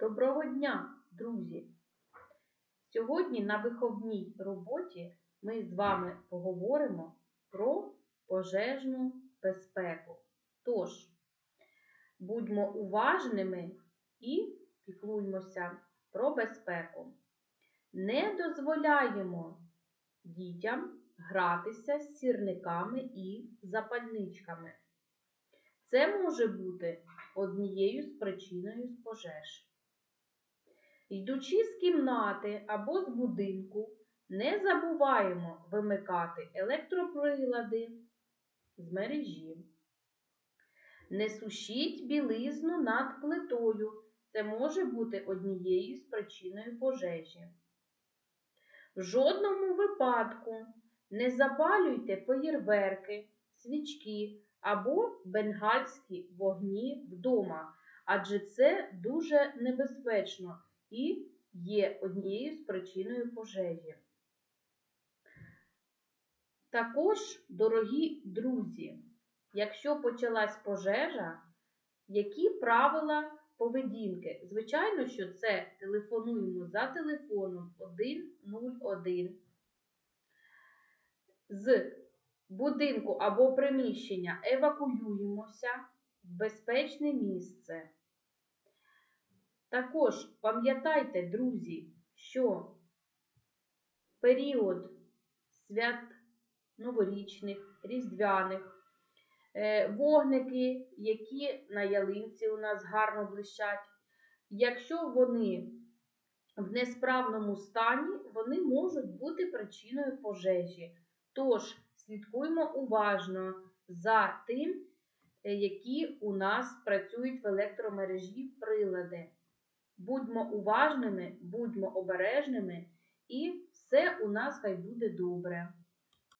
Доброго дня, друзі! Сьогодні на виховній роботі ми з вами поговоримо про пожежну безпеку. Тож, будьмо уважними і піклуймося про безпеку. Не дозволяємо дітям гратися з сірниками і запальничками. Це може бути однією з причиною пожеж. Йдучи з кімнати або з будинку, не забуваємо вимикати електроприлади з мережі. Не сушіть білизну над плитою. Це може бути однією з причиною пожежі. В жодному випадку не запалюйте феєрверки, свічки або бенгальські вогні вдома, адже це дуже небезпечно і є однією з причиною пожежі. Також, дорогі друзі, якщо почалась пожежа, які правила поведінки? Звичайно, що це телефонуємо за телефоном 101 з будинку або приміщення евакуюємося в безпечне місце. Також пам'ятайте, друзі, що період свят новорічних, різдвяних, е, вогники, які на ялинці у нас гарно блищать, якщо вони в несправному стані, вони можуть бути причиною пожежі. Тож, слідкуємо уважно за тим, е, які у нас працюють в електромережі прилади. Будьмо уважними, будьмо обережними, і все у нас хай буде добре.